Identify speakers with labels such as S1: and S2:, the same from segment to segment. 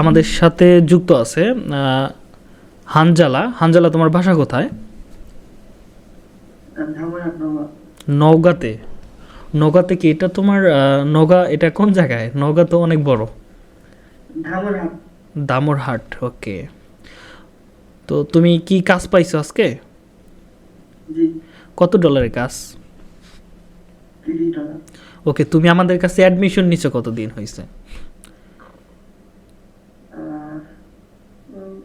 S1: আমাদের সাথে যুক্ত আছে হানজালা। হানজালা তোমার বাসা কোথায়? নওগাঁতে। নওগাঁতে কি এটা তোমার নওগাঁ এটা কোন জায়গায়? নওগাঁ তো অনেক বড়। দামরহাট ওকে। তো তুমি কি কাজ পাইছো আজকে? কত ডলারের কাজ? ওকে তুমি আমাদের কাছে অ্যাডমিশন নিছো কতদিন হয়েছে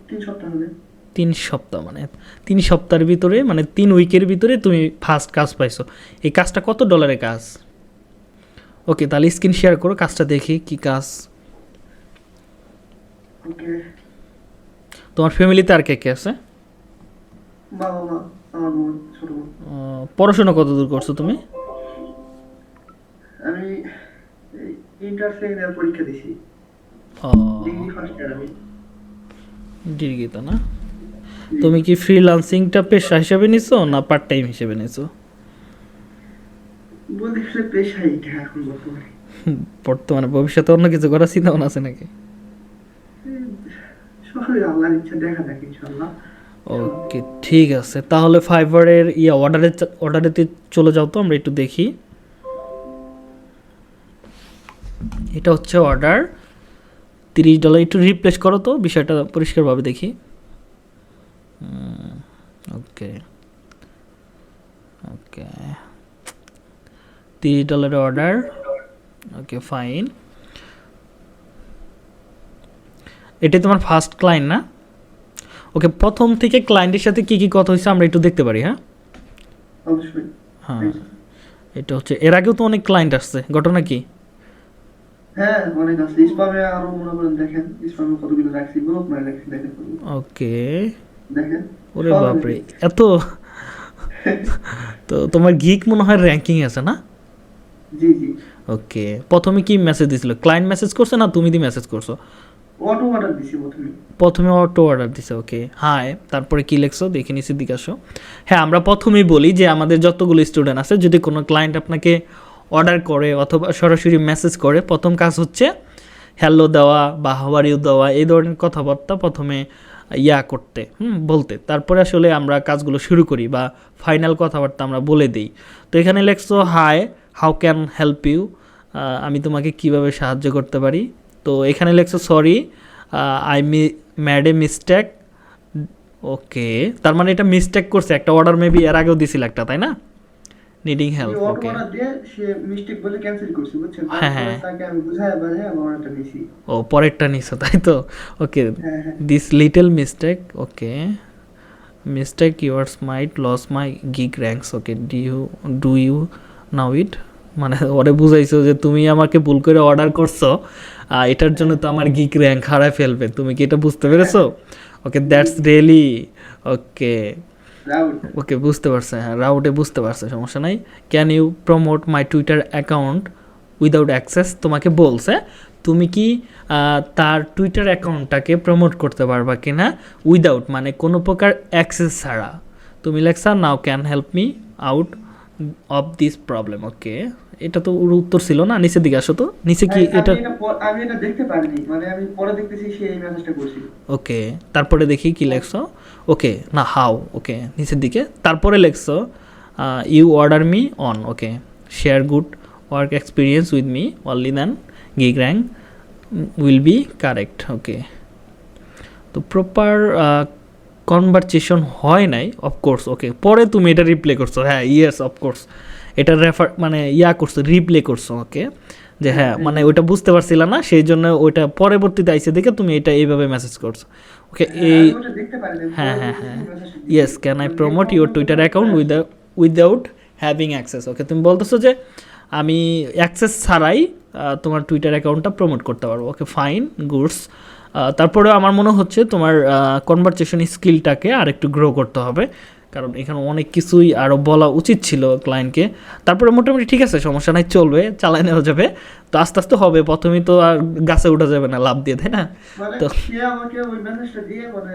S2: তিন সপ্তাহ হবে।
S1: তিন সপ্তাহ মানে তিন সপ্তাহের ভিতরে মানে তিন উইকের ভিতরে তুমি ফার্স্ট কাজ পাইছো। এই কাজটা কত ডলারের কাজ? ওকে তাহলে স্ক্রিন শেয়ার করো কাজটা দেখি কি কাজ। তোমার ফ্যামিলিতে আর কে কে আছে? পড়াশোনা কত দূর করছ তুমি?
S2: আমি ইন্টার সেকেন্ড পরীক্ষা দিছি। ডিগ্রি ফার্স্ট ইয়ার আমি।
S1: ডিগ্রিতে না? তুমি কি ফ্রিল্যান্সিংটা পেশা হিসেবে নিছো না পার্ট টাইম হিসেবে নিছো?
S2: বর্তমানে।
S1: ভবিষ্যতে অন্য কিছু করার চিন্তা ভাবনা আছে নাকি? ওকে ঠিক আছে। তাহলে ফাইবারের ইয়া অর্ডারে অর্ডারেতে চলে যাও তো আমরা একটু দেখি। এটা হচ্ছে অর্ডার তিরিশ ডলার একটু রিপ্লেস করো তো বিষয়টা পরিষ্কারভাবে দেখি। ওকে ওকে তিরিশ ডলারের অর্ডার ওকে ফাইন এটাই তোমার ফার্স্ট ক্লায়েন্ট না? ওকে প্রথম থেকে ক্লায়েন্টের সাথে কি কি কথা হয়েছে আমরা একটু দেখতে পারি হ্যাঁ? হ্যাঁ এটা হচ্ছে এর আগেও তো অনেক ক্লায়েন্ট আসছে ঘটনা কি?
S2: হ্যাঁ অনেক আছে। ইসপামে আরও মনে করেন দেখেন ইসপামে কতগুলো রাখছি গ্রুপ রাখছি দেখেন।
S1: ওকে।
S2: দেখেন।
S1: ওরে বাপরে এত তো তোমার গিক মনে হয় র্যাঙ্কিং আছে না?
S2: জি জি।
S1: ওকে প্রথমে কি মেসেজ দিছিল? ক্লায়েন্ট মেসেজ করছে না তুমি দি মেসেজ করছ?
S2: অটো অর্ডার দিছি প্রথমে।
S1: প্রথমে অটো অর্ডার দিছে ওকে। হাই তারপরে কি লিখছো? দেখে নিচের দিকে আসো। হ্যাঁ আমরা প্রথমেই বলি যে আমাদের যতগুলো স্টুডেন্ট আছে যদি কোনো ক্লায়েন্ট আপনাকে অর্ডার করে অথবা সরাসরি মেসেজ করে, প্রথম কাজ হচ্ছে হ্যালো দেওয়া বা হাওয়ারিও দেওয়া, এই ধরনের কথাবার্তা প্রথমে ইয়া করতে, হুম, বলতে। তারপরে আসলে আমরা কাজগুলো শুরু করি বা ফাইনাল কথাবার্তা আমরা বলে দিই। তো এখানে লেখছো hi how can help you আমি তোমাকে কীভাবে সাহায্য করতে পারি? তো এখানে লেখছো sorry I me made a mistake okay, তার মানে এটা মিস্টেক করছে, একটা অর্ডার মেবি এর আগেও দিছিল একটা, তাই না? নিডিং হেল্প ওকে হ্যাঁ, হ্যাঁ। ও পরেরটা নিছো তাই তো? Okay this little mistake okay mistake yours might lose my gig ranks okay do you do you know it মানে ওরে বুঝাইছো যে তুমি আমাকে ভুল করে অর্ডার করছ এটার জন্য তো আমার গিগ র্যাঙ্ক হারায় ফেলবে। তুমি কি এটা বুঝতে পেরেছ? ওকে দ্যাটস রিয়েলি ওকে ওকে, বুঝতে পারছে হ্যাঁ রাউটে বুঝতে পারছে, সমস্যা নাই। Can you promote my Twitter account without access তোমাকে বলছে, তুমি কি তার টুইটার অ্যাকাউন্টটাকে প্রমোট করতে পারবা কি না উইদাউট মানে কোনো প্রকার অ্যাক্সেস ছাড়া। তুমি লেখছা now can help me out of this problem okay এটা তো ওর উত্তর ছিল না নিচের দিকে আসো তো। নিচে কি এটা
S2: আমি এটা আমি এটা দেখতে পারিনি মানে আমি পরে দেখতেছি সে এই মেসেজটা করছিল।
S1: ওকে তারপরে দেখি কি লেখছো। ওকে না হাউ ওকে নিচের দিকে। তারপরে লেখছো you order me on okay share good work experience with me only then gig rank will be correct okay. তো প্রপার কনভারসেশন হয় নাই অফকোর্স ওকে। পরে তুমি এটা রিপ্লে করছ হ্যাঁ ইয়েস অফকোর্স এটা রেফার মানে ইয়া করছ রিপ্লে করছ ওকে। যে হ্যাঁ মানে ওইটা বুঝতে পারছিল না সেই জন্য ওইটা পরবর্তীতে আইসে দেখে তুমি এটা এইভাবে মেসেজ করছ। ওকে এই
S2: দেখতে পারিনি
S1: হ্যাঁ, হ্যাঁ, হ্যাঁ। Yes can I promote your Twitter account without without having access okay তুমি বলতেছো যে আমি অ্যাক্সেস ছাড়াই তোমার টুইটার অ্যাকাউন্টটা প্রমোট করতে পারব। ওকে ফাইন গুডস তারপরেও আমার মনে হচ্ছে তোমার কনভারসেশন স্কিলটাকে আর একটু গ্রো করতে হবে। কারণ এখানে অনেক কিছুই আরও বলা উচিত ছিল ক্লায়েন্টকে তারপরে মোটামুটি ঠিক আছে সমস্যা নাই চলবে চালাই নেওয়া যাবে। তো আস্তে আস্তে হবে প্রথমেই তো আর গাছে উঠা যাবে না লাভ দিয়ে তাই না?
S2: মানে
S1: তো
S2: মানে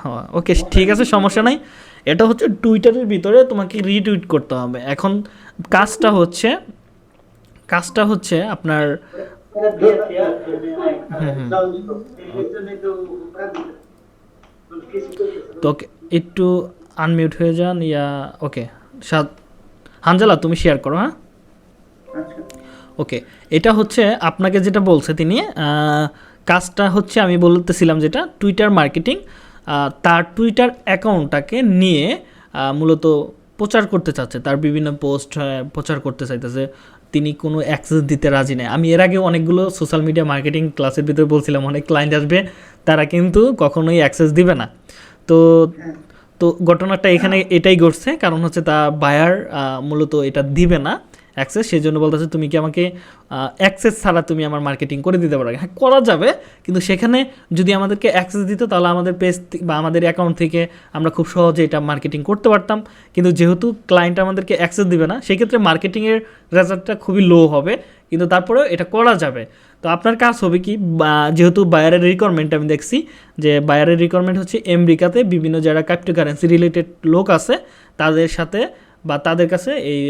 S1: হ্যাঁ ওকে ঠিক আছে সমস্যা নাই। এটা হচ্ছে টুইটারের ভিতরে তোমাকে রিটুইট করতে হবে। এখন কাজটা হচ্ছে কাজটা হচ্ছে আপনার তো একটু আনমিউট হয়ে যান ইয়া ওকে সাদ হানজালা তুমি শেয়ার করো হ্যাঁ?
S2: আচ্ছা।
S1: ওকে এটা হচ্ছে আপনাকে যেটা বলছে তিনি কাজটা হচ্ছে আমি বলতেছিলাম যেটা টুইটার মার্কেটিং তার টুইটার অ্যাকাউন্টটাকে নিয়ে মূলত প্রচার করতে চাচ্ছে তার বিভিন্ন পোস্ট প্রচার করতে চাইতেছে তিনি কোনো অ্যাক্সেস দিতে রাজি নেই। আমি এর আগে অনেকগুলো সোশ্যাল মিডিয়া মার্কেটিং ক্লাসের ভিতরে বলছিলাম অনেক ক্লায়েন্ট আসবে তারা কিন্তু কখনোই অ্যাক্সেস দিবে না। তো
S2: হ্যাঁ।
S1: তো ঘটনাটা এখানে এটাই ঘটছে কারণ হচ্ছে তা বায়ার মূলত এটা দিবে না। অ্যাক্সেস সেই জন্য বলতেছে, তুমি কি আমাকে অ্যাক্সেস ছাড়া তুমি আমার মার্কেটিং করে দিতে পারো? হ্যাঁ করা যাবে, কিন্তু সেখানে যদি আমাদেরকে অ্যাক্সেস দিত, তাহলে আমাদের পেজ বা আমাদের অ্যাকাউন্ট থেকে আমরা খুব সহজে এটা মার্কেটিং করতে পারতাম। কিন্তু যেহেতু ক্লায়েন্ট আমাদেরকে অ্যাক্সেস দিবে না, সেক্ষেত্রে মার্কেটিংয়ের রেজাল্টটা খুবই লো হবে, কিন্তু তারপরেও এটা করা যাবে। তো আপনার কাজ হবে কি যেহেতু বায়ারের রিকোয়ারমেন্ট আমি দেখছি, যে বায়ারের রিকোয়ারমেন্ট হচ্ছে আমেরিকাতে বিভিন্ন যারা ক্রিপ্টোকারেন্সি রিলেটেড লোক আছে, তাদের সাথে বা তাদের কাছে এই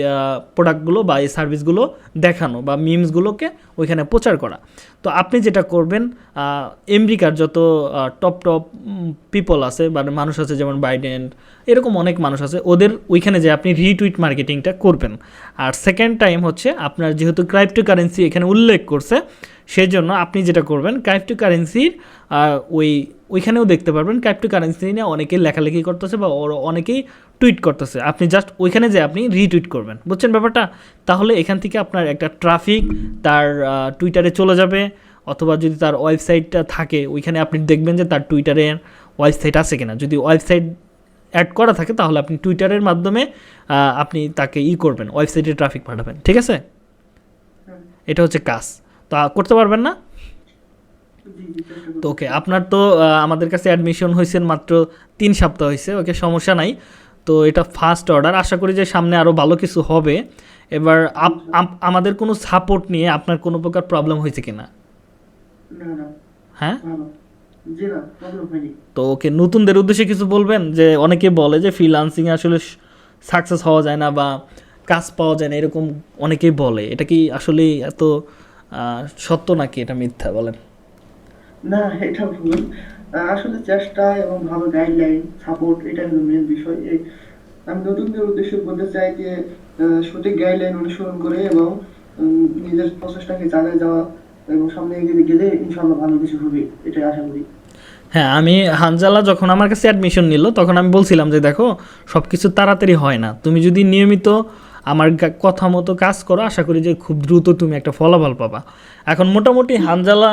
S1: প্রোডাক্টগুলো বা এই সার্ভিসগুলো দেখানো বা মিমসগুলোকে ওইখানে প্রচার করা। তো আপনি যেটা করবেন আমেরিকার যত টপ টপ পিপল আছে বা মানুষ আছে যেমন বাইডেন, এরকম অনেক মানুষ আছে, ওদের ওইখানে যে আপনি রিটুইট মার্কেটিংটা করবেন। আর সেকেন্ড টাইম হচ্ছে আপনার যেহেতু ক্রাইপ্টো কারেন্সি এখানে উল্লেখ করছে সেই জন্য আপনি যেটা করবেন ক্রাইপ্টো কারেন্সির ওই ওইখানেও দেখতে পারবেন ক্রাইপ্টোকারেন্সি নিয়ে অনেকেই লেখালেখি করতেছে বা ওর অনেকেই টুইট করতেছে। আপনি জাস্ট ওইখানে যে আপনি রিটুইট করবেন। বুঝছেন ব্যাপারটা? তাহলে এখান থেকে আপনার একটা ট্রাফিক তার টুইটারে চলে যাবে অথবা যদি তার ওয়েবসাইটটা থাকে ওইখানে আপনি দেখবেন যে তার টুইটারে ওয়েবসাইট আছে কিনা। যদি ওয়েবসাইট অ্যাড করা থাকে তাহলে আপনি টুইটারের মাধ্যমে আপনি তাকে ই করবেন ওয়েবসাইটে ট্রাফিক পাঠাবেন। ঠিক আছে? এটা হচ্ছে কাজ। তা করতে পারবেন না? তো ওকে আপনার তো আমাদের কাছে অ্যাডমিশন হয়েছে মাত্র তিন সপ্তাহ হয়েছে ওকে সমস্যা নাই। তো এটা ফার্স্ট অর্ডার আশা করি যে সামনে আরও ভালো কিছু হবে। এবার আমাদের কোনো সাপোর্ট নিয়ে আপনার কোনো প্রকার প্রবলেম হয়েছে কিনা? হ্যাঁ? তো ওকে নতুনদের উদ্দেশ্যে কিছু বলবেন? যে অনেকে বলে যে ফ্রিলান্সিং আসলে সাকসেস হওয়া যায় না বা কাজ পাওয়া যায় না এরকম অনেকেই বলে। এটা কি আসলে এত সত্য নাকি এটা মিথ্যা বলেন?
S2: না এটা ভুল। আসলে চেষ্টা এবং ভালো গাইডলাইন সাপোর্ট এটা হলো মেন বিষয়। এই, আমি নতুনদের উদ্দেশ্যে বলতে চাই যে সঠিক গাইডলাইন অনুসরণ করে এবং নিজের প্রচেষ্টাকে চালিয়ে যাওয়া এবং সামনে এগিয়ে গেলে ইনশাল্লাহ ভালো কিছু হবে, এটাই আশা করি।
S1: হ্যাঁ আমি হানজালা যখন আমার কাছে অ্যাডমিশন নিল, তখন আমি বলছিলাম যে, দেখো সব কিছু তাড়াতাড়ি হয় না। তুমি যদি নিয়মিত আমার কথা মতো কাজ করো আশা করি যে খুব দ্রুত তুমি একটা ফলাফল পাবা। এখন মোটামুটি হানজালা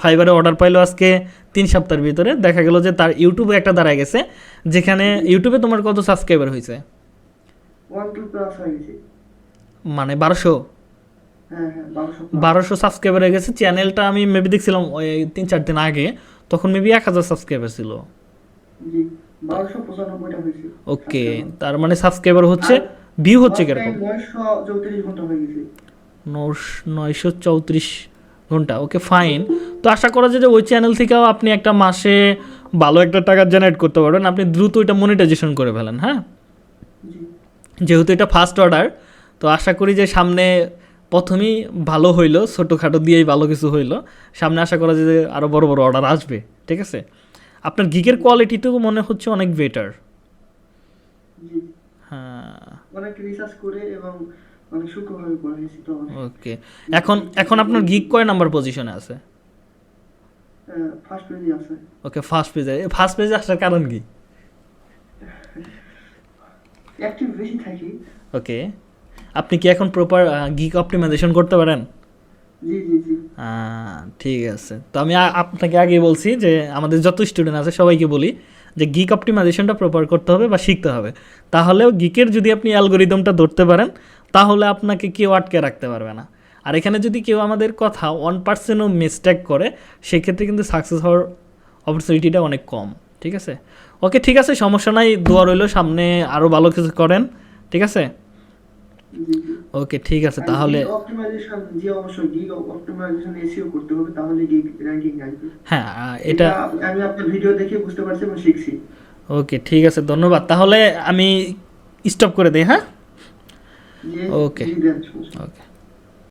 S1: ফাইবারে অর্ডার পাইলো আজকে তিন সপ্তাহের ভিতরে। দেখা গেল যে তার ইউটিউবে একটা দাঁড়ায় গেছে যেখানে ইউটিউবে তোমার কত সাবস্ক্রাইবার হয়েছে
S2: হয়ে
S1: মানে বারোশো?
S2: হ্যাঁ হ্যাঁ বারোশো
S1: সাবস্ক্রাইবার হয়ে গেছে। চ্যানেলটা আমি মেবি দেখছিলাম ওই তিন চার দিন আগে তখন মেবি এক হাজার সাবস্ক্রাইবার ছিল। ওকে তার মানে সাবস্ক্রাইবার হচ্ছে ভিউ হচ্ছে কীরকম?
S2: নয়শো চৌত্রিশ ঘণ্টা হয়ে
S1: ওকে ফাইন তো আশা করা যায় যে ওই চ্যানেল থেকেও আপনি একটা মাসে ভালো একটা টাকা জেনারেট করতে পারবেন। আপনি দ্রুত এটা মনিটাইজেশন করে ফেলেন হ্যাঁ? যেহেতু এটা ফার্স্ট অর্ডার তো আশা করি যে সামনে প্রথমেই ভালো হইল ছোটোখাটো দিয়েই ভালো কিছু হইল। সামনে আশা করা যায় যে আরও বড় বড় অর্ডার আসবে ঠিক আছে? আপনার গিকের কোয়ালিটিতেও মনে হচ্ছে অনেক বেটার হ্যাঁ।
S2: অনেক রিসার্চ করে এবং অনেক সূক্ষ্মভাবে পড়া হয়েছে তো
S1: ওকে। এখন এখন আপনার গিক কয় নাম্বার পজিশনে আছে?
S2: ফার্স্ট পেজে আছে।
S1: ওকে ফার্স্ট পেজে ফার্স্ট পেজে আসার কারণ কি?
S2: অ্যাক্টিভ বেশি থাকি।
S1: ওকে। আপনি কি এখন প্রপার গিগ অপটিমাইজেশন করতে পারেন? ঠিক আছে। তো আমি আপনাকে আগে বলছি যে আমাদের যত স্টুডেন্ট আছে সবাইকে বলি যে গিক অপটিমাইজেশনটা প্রপার করতে হবে বা শিখতে হবে। তাহলেও গিকের যদি আপনি অ্যালগোরিদমটা ধরতে পারেন, তাহলে আপনাকে কেউ আটকে রাখতে পারবে না। আর এখানে যদি কেউ আমাদের কথা ওয়ান পার্সেন্টও মিস্টেক করে, সেক্ষেত্রে কিন্তু সাকসেস হওয়ার অপরচুনিটিটা অনেক কম, ঠিক আছে? ওকে ঠিক আছে, সমস্যা নাই, দোয়া রইল, সামনে আরও ভালো কিছু করেন, ঠিক আছে? ওকে ঠিক আছে তাহলে
S2: অপটিমাইজেশন জি অবশ্যই গিগ অপটিমাইজেশন এসইও করতে হবে তাহলে গিগ র্যাঙ্কিং আসবে।
S1: হ্যাঁ এটা
S2: আমি আপনার ভিডিও দেখে বুঝতে পারছি এবং শিখছি।
S1: ওকে ঠিক আছে ধন্যবাদ। তাহলে আমি স্টপ করে দেই হ্যাঁ?
S2: নেই।
S1: ওকে